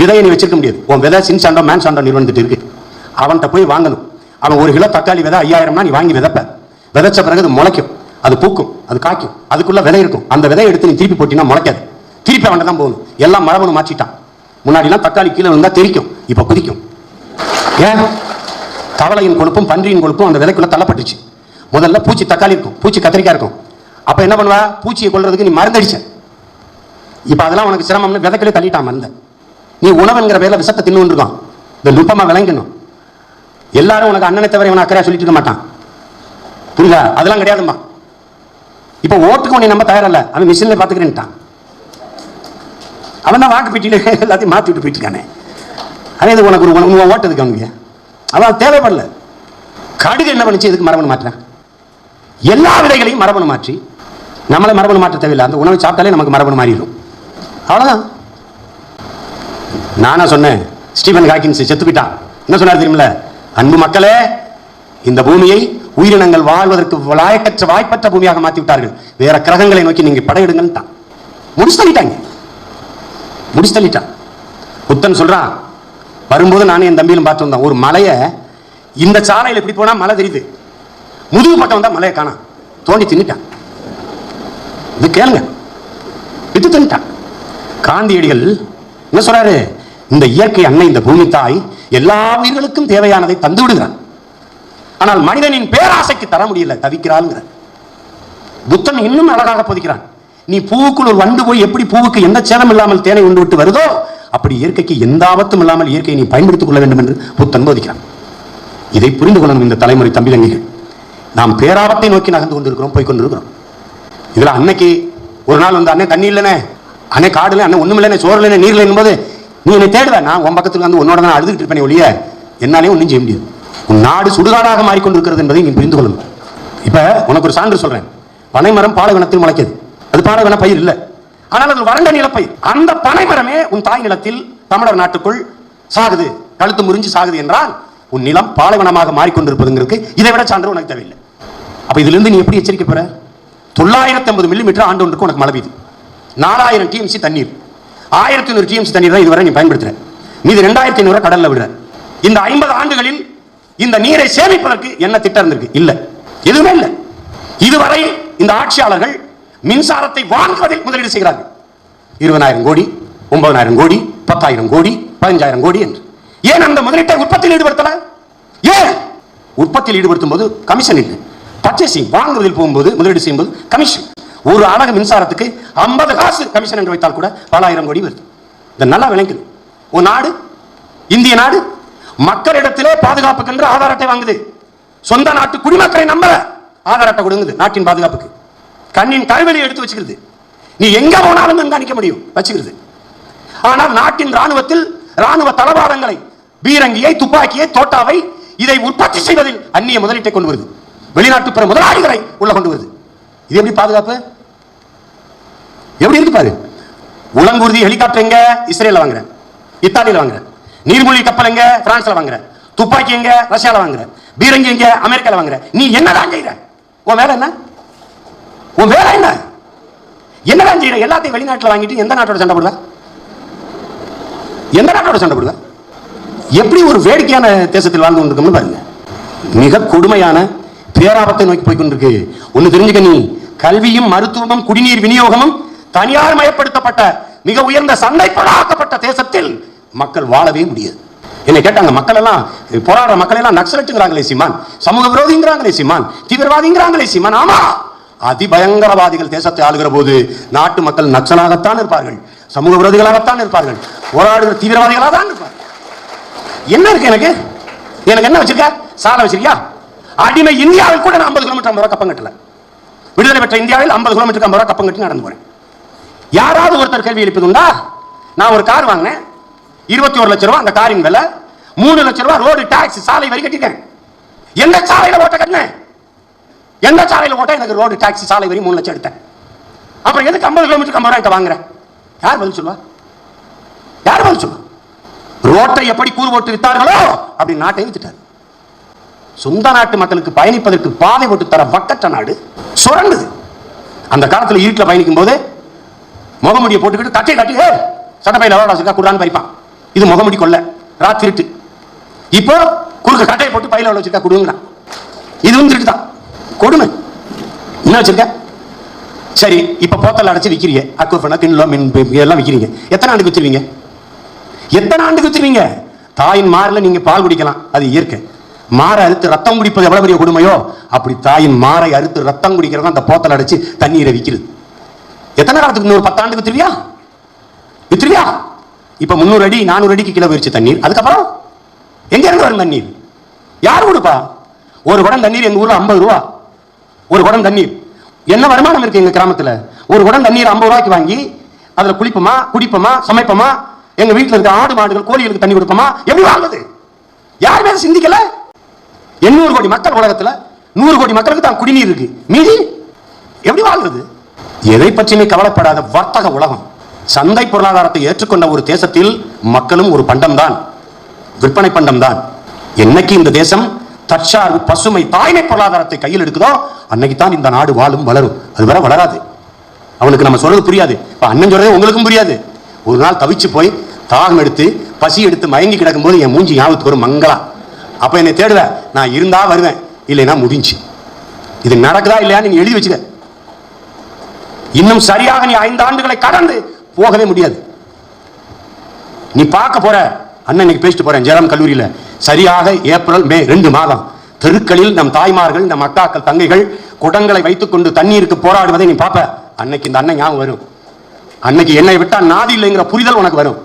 விதையை நீ வச்சிருக்க முடியாது. உன் விதை சின் சாண்டோ மேன் சாண்டோ நிறுவனத்துட்டு இருக்கு. அவன்கிட்ட போய் வாங்கணும். அவன் ஒரு கிலோ தக்காளி விதை ஐயாயிரம்னா நீ வாங்கி விதைப்ப. விதைச்ச பிறகு அது முளைக்கும். அது பூக்கும். அது காய்க்கும். அதுக்குள்ள விதை இருக்கும். அந்த விதையை எடுத்து நீ திருப்பி போட்டினா முளைக்காது. திருப்பி அவன்கிட்ட தான் போகணும். எல்லாம் மரபணு மாற்றிட்டான். முன்னாடிலாம் தக்காளி கீழே விழுந்தா தெரிக்கும் இப்போ குதிக்கும். ஏன்? தவளையின் கொழுப்பும் பன்றியின் கொழுப்பும் அந்த விதைக்குள்ள தள்ளப்பட்டுச்சு. முதல்ல பூச்சி தக்காளி இருக்கும். பூச்சி கத்திரிக்காய் இருக்கும். அப்போ என்ன பண்ணுவா? பூச்சியை கொள்றதுக்கு நீ மருந்தடிச்ச. இப்போ அதெல்லாம் உனக்கு சிரமம்னு விதைக்குள்ளே தள்ளிட்டான் மருந்தை. நீ உணவுங்கிற பேரில் விஷத்தை தின்னு இருக்கான் இந்த நுட்பமாக விளங்கணும் எல்லாரும் உனக்கு அண்ணனை தவிர இவன் அக்கறையாக சொல்லிட்டு இருக்க மாட்டான். புரியுதா? அதெல்லாம் கிடையாதும்மா. இப்போ ஓட்டுக்கு உன்னை நம்ம தயாரில்ல. அவன் மிஷினில் பார்த்துக்கிறேன்ட்டான் அவன் தான் வாக்கு பெட்டியில எல்லாத்தையும் மாற்றி விட்டு போயிட்டு இருக்கானே இது உனக்கு ஒரு உணவு உன் ஓட்டதுக்கு அவனுக்கு? அவன் தேவைப்படல. கடுகு என்ன பண்ணிச்சு? இதுக்கு மரபணு மாற்றுறான் எல்லா விதைகளையும் மரபணு மாற்றி. நம்மளை மரபணு மாற்ற தேவையில்லை. அந்த உணவை சாப்பிட்டாலே நமக்கு மரபணு மாறிடும். அவ்வளோதான் நானா சொன்னேன் ஸ்டீவன் ஹாக்கின்ஸ் செத்து போயிட்டான் என்ன சொன்னார் தெரியுமில அன்பு மக்களே இந்த பூமியை உயிரினங்கள் வாழ்வதற்கு லாயக்கற்ற வாய்ப்பற்ற பூமியாக மாற்றி விட்டார்கள் வேற கிரகங்களை நோக்கி நீங்க படையெடுங்கன்னுட்டான் முடிச்சு தள்ளிட்டாங்க முடிச்சு தள்ளிட்டான் புத்தன் சொல்றான் வரும்போது நானே என் தம்பியிலும் பார்த்து வந்தேன். ஒரு மலையை இந்த சாலையில் இப்படி போனா மலை தெரியுது. முதுகு பக்கம் வந்தா மலையை காணாம் தோண்டி தின்னுட்டான். இது கேளுங்க. விட்டு தின்னுட்டான். காந்தியடிகள் என்ன சொல்றாரு? இந்த இயற்கை அன்னை இந்த பூமி தாய் எல்லா உயிர்களுக்கும் தேவையானதை தந்து விடுகிறான். ஆனால் மனிதனின் பேராசைக்கு தர முடியல தவிக்கிறாள்ங்கிற புத்தன் இன்னும் அழகாக போதிக்கிறான். நீ பூவுக்குள் வந்து வண்டு போய் எப்படி பூவுக்கு எந்த சேதம் இல்லாமல் தேனை உண்டு விட்டு வருதோ அப்படி இயற்கைக்கு எந்த ஆபத்தும் இல்லாமல் இயற்கையை நீ பயன்படுத்திக் கொள்ள வேண்டும் என்று புத்தன் போதிக்கிறான். இதை புரிந்து கொள்ளணும் இந்த தலைமுறை தம்பிலங்கிகள் நாம் பேராபத்தை நோக்கி நகர்ந்து கொண்டிருக்கிறோம் போய் கொண்டிருக்கிறோம். இதுல அன்னைக்கு ஒரு நாள் வந்து அண்ணே தண்ணி இல்லைனே. அண்ணே காடுல அண்ணன் அண்ணே ஒண்ணும் சோறு இல்லை நீர் இல்லைன்னு போது நீ என்னை தேடுவ. நான் உன் பக்கத்துல வந்து உன்னோட தான் அழுதுகிட்டு இருப்பேன் ஒழிய என்னாலே ஒன்றும் செய்ய முடியாது. உன் நாடு சுடுகாடாக மாறிக்கொண்டிருக்கிறது என்பதை நீ புரிந்து கொள்ளும். இப்ப உனக்கு ஒரு சான்று சொல்றேன். பனைமரம் பாலைவனத்தில் முளைக்குது. அது பாலைவன பயிர் இல்லை. ஆனால் அது வறண்ட நிலப்பயிர். அந்த பனைமரமே உன் தாய் நிலத்தில் தமிழர் நாட்டுக்குள் சாகுது. கழுத்து முறிஞ்சு சாகுது என்றால் உன் நிலம் பாலைவனமாக மாறிக்கொண்டிருப்பதுங்கிறது இதை விட சான்று உனக்கு தேவையில்லை. அப்போ இதுல இருந்து நீ எப்படி எச்சரிக்கை பெற? தொள்ளாயிரத்தி ஐம்பது மில்லிமீட்டர் ஆண்டு ஒன்றுக்கு உனக்கு மழை பெய்யுது. நாலாயிரம் டிஎம்சி தண்ணீர். ஆயிரத்தி நூறு டிஎம்சி தண்ணீர் தான் இதுவரை நீ பயன்படுத்துற. மீது ரெண்டாயிரத்தி ஐநூறு கடல்ல விடுற. இந்த ஐம்பது ஆண்டுகளில் இந்த நீரை சேமிப்பதற்கு என்ன திட்டம் இருந்திருக்கு? இல்ல. எதுவுமே இல்லை. இதுவரை இந்த ஆட்சியாளர்கள் மின்சாரத்தை வாங்குவதில் முதலீடு செய்கிறார்கள். இருபதாயிரம் கோடி ஒன்பதாயிரம் கோடி பத்தாயிரம் கோடி பதினஞ்சாயிரம் கோடி என்று. ஏன் அந்த முதலீட்டை உற்பத்தியில் ஈடுபடுத்தல? ஏன்? உற்பத்தியில் ஈடுபடுத்தும் போது கமிஷன் இல்லை. பர்ச்சேசிங் வாங்குவதில் போகும்போது முதலீடு செய்யும்போது கமிஷன் ஒரு அழகு மின்சாரத்துக்கு ஐம்பது காசு கமிஷன் என்று வைத்தால் கூட பலாயிரம் கோடி வருது. இதை நல்லா விளங்குது. ஒரு நாடு இந்திய நாடு மக்களிடத்திலே பாதுகாப்புக்கென்று ஆதார் அட்டை வாங்குது. சொந்த நாட்டு குடிமக்களை நம்ப ஆதார் அட்டை கொடுங்குது நாட்டின் பாதுகாப்புக்கு. கண்ணின் கருவெளியை எடுத்து வச்சுக்கிறது. நீ எங்க போனாலும் கண்காணிக்க முடியும் வச்சுக்கிறது. ஆனால் நாட்டின் ராணுவத்தில் ராணுவ தளவாடங்களை பீரங்கியை துப்பாக்கியை தோட்டாவை இதை உற்பத்தி செய்வதில் அந்நிய முதலீட்டை கொண்டு வருது. வெளிநாட்டு பிற முதலாளிகளை உள்ள கொண்டு வருது. இது எப்படி பாதுகாப்பு? எப்படி இருக்கு பாரு? உலங்கூர்தி ஹெலிகாப்டர் எங்க? இஸ்ரேல வாங்குறேன் இத்தாலியில வாங்குறேன் நீர்மூழ்கி கப்பல் எங்க? பிரான்ஸ்ல வாங்குறேன் துப்பாக்கி எங்க? ரஷ்யால வாங்குறேன் பீரங்கி எங்க? அமெரிக்கால வாங்குறேன் நீ என்னதான் செய்யற உன் வேலை என்ன? உன் வேலை என்ன? என்னதான் செய்யற எல்லாத்தையும் வெளிநாட்டுல வாங்கிட்டு எந்த நாட்டோட சண்டை போடுவ? எந்த நாட்டோட சண்டை போடுவ? எப்படி ஒரு வேடிக்கையான தேசத்தில் வாழ்ந்து கொண்டிருக்கோம்னு பாருங்க. மிக கொடுமையான பேராபத்தை நோக்கி போய் கொண்டிருக்கு. ஒன்னு தெரிஞ்சுக்க நீ. கல்வியும் மருத்துவமும் குடிநீர் விநியோகமும் தனியார் மயப்படுத்தப்பட்ட மிக உயர்ந்த சந்தைப்படாக்கப்பட்ட தேசத்தில் மக்கள் வாழவே முடியாது. என்னை கேட்டாங்க மக்கள் எல்லாம் போராடுற மக்கள் எல்லாம் நக்சலைட்டுங்கிறாங்களே சீமான் சமூக விரோதிங்கிறாங்களே சீமான் தீவிரவாதிங்கிறாங்களே சீமான் ஆமா! அதிபயங்கரவாதிகள் தேசத்தை ஆளுகிற போது நாட்டு மக்கள் நக்சலாகத்தான் இருப்பார்கள் சமூக விரோதிகளாகத்தான் இருப்பார்கள் போராடுகிற தீவிரவாதிகளாக தான் இருப்பார்கள். என்ன இருக்கு எனக்கு? எனக்கு என்ன வச்சிருக்க? சாலை வச்சிருக்கியா? அடிமை இந்தியாவில் கூட நான் ஐம்பது கிலோமீட்டர் ஐம்பது ரூபா கப்பம் கட்டல. விடுதலை பெற்ற இந்தியாவில் ஐம்பது கிலோமீட்டருக்கு ஐம்பது ரூபா கப்பம் கட்டி நடந்து போறேன். யாராவது ஒருத்தர் கேள்வி எழுப்பதுண்டா நான் ஒரு கார் வாங்கினேன். இருபத்தி ஒரு லட்ச ரூபா அந்த காரின் விலை. மூணு லட்ச ரூபா ரோடு டாக்ஸ் சாலை வரி கட்டிட்டேன் எந்த சாலையில் ஓட்ட கட்டினேன்? எந்த சாலையில் ஓட்ட எனக்கு ரோடு டாக்ஸ் சாலை வரி மூணு லட்சம் எடுத்தேன். அப்புறம் எதுக்கு ஐம்பது கிலோமீட்டருக்கு ஐம்பது ரூபாய் வாங்குறேன்? யார் பதில் சொல்லுவா? யார் பதில் சொல்லுவா? ரோட்டை எப்படி கூறு போட்டு வித்தார்களோ அப்படி நாட்டை வித்துட்டார். சொந்த நாட்டு மக்களுக்கு பயணிப்பதற்கு பாதை போட்டு தர வக்கற்ற நாடு சுரண்டுது. அந்த காலத்தில் இருட்டில் பயணிக்கும் போது முகமுடியை போட்டுக்கிட்டு தட்டை கட்டி "ஏய், சட்டப்பையில எவ்வளோ வச்சிருக்கா குடான்னு பறிப்பான். இது முகமுடி கொள்ள ராத்திரிட்டு இப்போ குறுக்க கட்டையை போட்டு பையில உள்ள வச்சிருக்கா கொடுங்களாம் இதுவும் திருட்டு தான். கொடுமை. என்ன வச்சிருக்க? சரி இப்போ போத்தல் விற்கிறீங்க விக்கிறீங்க. அக்குஃபனா தின்லோ மின் இதெல்லாம் விற்கிறீங்க எத்தனை ஆண்டுக்கு வித்துருவீங்க? எத்தனை ஆண்டுக்கு வச்சுருவீங்க தாயின் மாறில் நீங்கள் பால் குடிக்கலாம். அது இயற்கை. மாற அறுத்து ரத்தம் குடிப்பது எவ்வளோ பெரிய கொடுமையோ? அப்படி தாயின் மாறை அறுத்து ரத்தம் குடிக்கிறது அந்த போத்தல் அடைச்சு தண்ணீரை விற்கிறது எத்தனை காலத்துக்கு இன்னொரு பத்தாண்டுக்கு வித்துருவியா வித்துருவியா இப்ப முந்நூறு அடி நானூறு அடிக்கு கிலோ போயிருச்சு தண்ணீர். அதுக்கப்புறம் எங்க இருந்து வரும் தண்ணீர்? யார் கொடுப்பா? ஒரு குடம் தண்ணீர் எங்க ஊர்ல ஐம்பது ரூபா. ஒரு குடம் தண்ணீர். என்ன வருமானம் இருக்கு எங்க கிராமத்துல? ஒரு குடம் தண்ணீர் ஐம்பது ரூபாய்க்கு வாங்கி அதுல குளிப்போமா குடிப்போமா சமைப்போமா? எங்க வீட்டில் இருக்க ஆடு மாடுகள் கோழிகளுக்கு தண்ணி கொடுப்போமா? எப்படி வாழ்வது யாருமே அதை சிந்திக்கல. எண்ணூறு கோடி மக்கள் உலகத்துல நூறு கோடி மக்களுக்கு தான் குடிநீர் இருக்கு. மீதி எப்படி வாழ்றது எதை பற்றியுமே கவலைப்படாத வர்த்தக உலகம். சந்தை பொருளாதாரத்தை ஏற்றுக்கொண்ட ஒரு தேசத்தில் மக்களும் ஒரு பண்டம்தான். விற்பனை பண்டம் தான் என்னைக்கு இந்த தேசம் தற்சார்பு பசுமை தாய்மை பொருளாதாரத்தை கையில் எடுக்குதோ அன்னைக்கு தான் இந்த நாடு வாழும் வளரும். அது வரை வளராது. அவனுக்கு நம்ம சொல்றது புரியாது. இப்ப அண்ணன் சொல்றது உங்களுக்கும் புரியாது. ஒரு நாள் தவிச்சு போய் தாகம் எடுத்து பசி எடுத்து மயங்கி கிடக்கும்போது என் மூஞ்சி ஞாபகத்துக்கு வரும் மங்களா. அப்ப என்னை தேடுவ நான் இருந்தா வருவேன் இல்லைன்னா முடிஞ்சு. இது நடக்குதா இல்லையா நீங்க எழுதி வச்சுக்க. இன்னும் சரியாக நீ ஐந்து ஆண்டுகளை கடந்து போகவே முடியாது. நீ பார்க்க போற அண்ணன் இன்னைக்கு பேசிட்டு போறேன் ஜெயராம் கல்லூரியில. சரியாக ஏப்ரல் மே ரெண்டு மாதம். தெருக்களில் நம் தாய்மார்கள் நம் அக்காக்கள் தங்கைகள் குடங்களை வைத்துக்கொண்டு தண்ணீருக்கு போராடுவதை நீ பார்ப்ப. அன்னைக்கு இந்த அண்ணன் ஞாபகம் வரும். அன்னைக்கு என்னை விட்டா நாதி இல்லைங்கிற புரிதல் உனக்கு வரும்.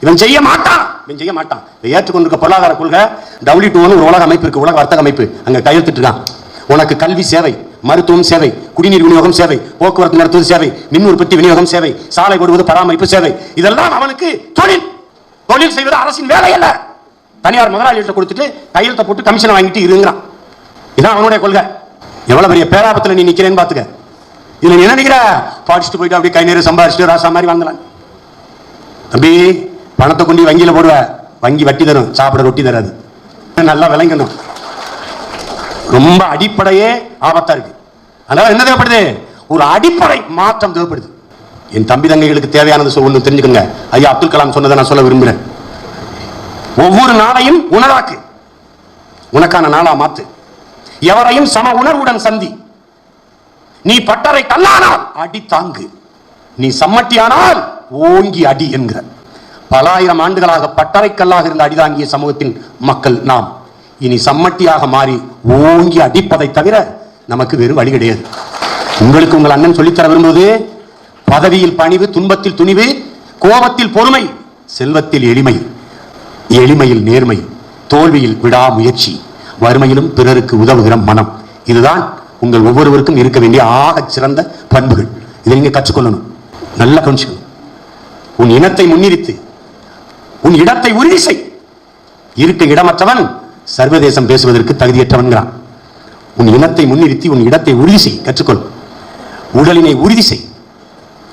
இவன் செய்ய மாட்டான். இவன் செய்ய மாட்டான். ஏற்றுக்கொண்டிருக்க பொருளாதார கொள்கை டபிள்யூ டூன்னு ஒரு உலக அமைப்பு இருக்கு உலக வர்த்தக அமைப்பு. அங்க கையெழுத்திட்டு இருக்கான். உனக்கு கல்வி சேவை. மருத்துவம் சேவை குடிநீர் விநியோகம் சேவை போக்குவரத்து நடத்துவது சேவை மின் உற்பத்தி விநியோகம் சேவை சாலை போடுவது பராமரிப்பு சேவை. இதெல்லாம் அவனுக்கு தொழில். தொழில் செய்வது அரசின் வேலை அல்ல. தனியார் முதலாளிகிட்ட கொடுத்துட்டு கையெழுத்த போட்டு கமிஷனை வாங்கிட்டு இருங்கிறான். இதான் அவனுடைய கொள்கை. எவ்வளவு பெரிய பேராபத்தில் நீ நிக்கிறேன்னு பாத்துக்க இதுல நீ என்ன நினைக்கிற படிச்சுட்டு போயிட்டு அப்படியே கை நேரம் சம்பாதிச்சுட்டு ராசா மாதிரி வாங்கலாம் தம்பி பணத்தை கொண்டு வங்கியில் போடுவ. வங்கி வட்டி தரும். சாப்பிட ரொட்டி தராது. நல்லா விளங்கணும் ரொம்ப அடிப்படையே ஆபத்தா இருக்கு. அதனால என்ன தேவைப்படுது? ஒரு அடிப்படை மாற்றம் தேவைப்படுது. என் தம்பி தங்கைகளுக்கு தேவையானது சொல் ஒன்று தெரிஞ்சுக்கோங்க. ஐயா அப்துல் கலாம் சொன்னதை நான் சொல்ல விரும்புகிறேன். ஒவ்வொரு நாளையும் உணராக்கு. உனக்கான நாளா மாத்து. எவரையும் சம உணர்வுடன் சந்தி. நீ பட்டறை கல்லானால் அடி தாங்கு. நீ சம்மட்டியானால் ஓங்கி அடி என்கிற. பல ஆயிரம் ஆண்டுகளாக பட்டறை கல்லாக இருந்த அடிதாங்கிய சமூகத்தின் மக்கள் நாம். இனி சம்மட்டியாக மாறி ஓங்கி அடிப்பதை தவிர நமக்கு வேறு வழி கிடையாது. உங்களுக்கு உங்கள் அண்ணன் சொல்லித்தர விரும்புவது பதவியில் பணிவு துன்பத்தில் துணிவு கோபத்தில் பொறுமை செல்வத்தில் எளிமை எளிமையில் நேர்மை தோல்வியில் விடாமுயற்சி வறுமையிலும் பிறருக்கு உதவுகிற மனம். இதுதான் உங்கள் ஒவ்வொருவருக்கும் இருக்க வேண்டிய ஆகச் சிறந்த பண்புகள். இதை நீங்கள் கற்றுக்கொள்ளணும். நல்லா கவனிச்சுக்கணும். உன் இனத்தை முன்னிறுத்து உன் இடத்தை உறுதி செய். இருக்க இடமற்றவன் சர்வதேசம் பேசுவதற்கு தகுதியற்றவன்கிறான். உன் இனத்தை முன்னிறுத்தி உன் இடத்தை உறுதி செய் கற்றுக்கொள். உடலினை உறுதி செய்.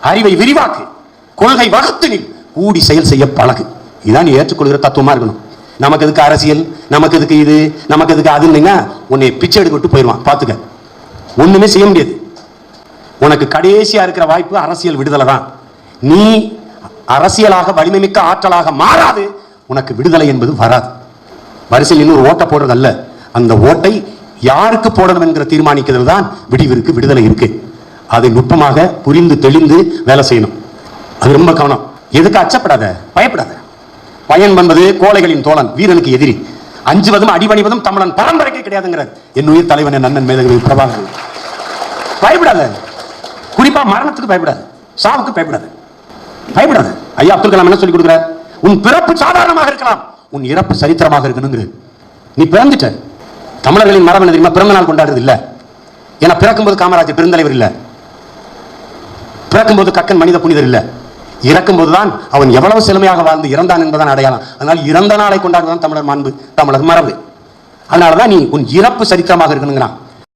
அறிவை விரிவாக்கு. கொள்கை வகுத்து நில். கூடி செயல் செய்ய பழகு. இதான் நீ ஏற்றுக்கொள்கிற தத்துவமா இருக்கணும். நமக்கு எதுக்கு அரசியல்? நமக்கு எதுக்கு இது? நமக்கு எதுக்கு அது இல்லைங்க உன்னை பிச்சை எடுக்க விட்டு போயிடுவான். பார்த்துக்க ஒண்ணுமே செய்ய முடியாது. உனக்கு கடைசியா இருக்கிற வாய்ப்பு அரசியல் விடுதலை தான். நீ அரசியலாக வலிமை மிக்க ஆற்றலாக மாறாது. உனக்கு விடுதலை என்பது வராது. வரிசையில் இன்னொரு ஓட்டை போடுறது அல்ல அந்த ஓட்டை யாருக்கு போடணும் என்கிற தீர்மானிக்கிறது தான் விடிவிற்கு விடுதலை இருக்கு. அதை நுட்பமாக புரிந்து தெளிந்து வேலை செய்யணும். அது ரொம்ப கவனம். எதுக்கு அச்சப்படாத? பயப்படாத. பயன் என்பது கோழைகளின் தோழன் வீரனுக்கு எதிரி. அஞ்சுவதும் அடிபணிவதும் தமிழன். பரம்பரைக்கு கிடையாதுங்கிறார். என் உயிர் தலைவன் என் அண்ணன் மேதகவி பிரபாகரன். பயப்படாத. குறிப்பா மரணத்துக்கு பயப்படாது. சாவுக்கு பயப்படாத. பயப்படாத. ஐயா அப்துல் கலாம் என்ன சொல்லி கொடுக்குறார்? உன் பிறப்பு சாதாரணமாக இருக்கலாம். உன் இறப்பு சரித்திரமாக இருக்கணுங்கிறது. நீ பிறந்துட்ட. தமிழர்களின் மரபு தெரியுமா? பிறந்த நாள் கொண்டாடுறது இல்ல. ஏன்னா பிறக்கும்போது காமராஜர் பெருந்தலைவர் இல்ல. பிறக்கும்போது கக்கன் மனித புனிதர் இல்ல. இறக்கும்போது தான் அவன் எவ்வளவு செழுமையாக வாழ்ந்து இறந்தான் என்பதான் அடையாளம். அதனால் இறந்த நாளை கொண்டாடுவதுதான் தமிழர் மாண்பு தமிழர் மரபு. அதனாலதான் நீ உன் இறப்பு சரித்திரமாக இருக்கணுங்கிறான்.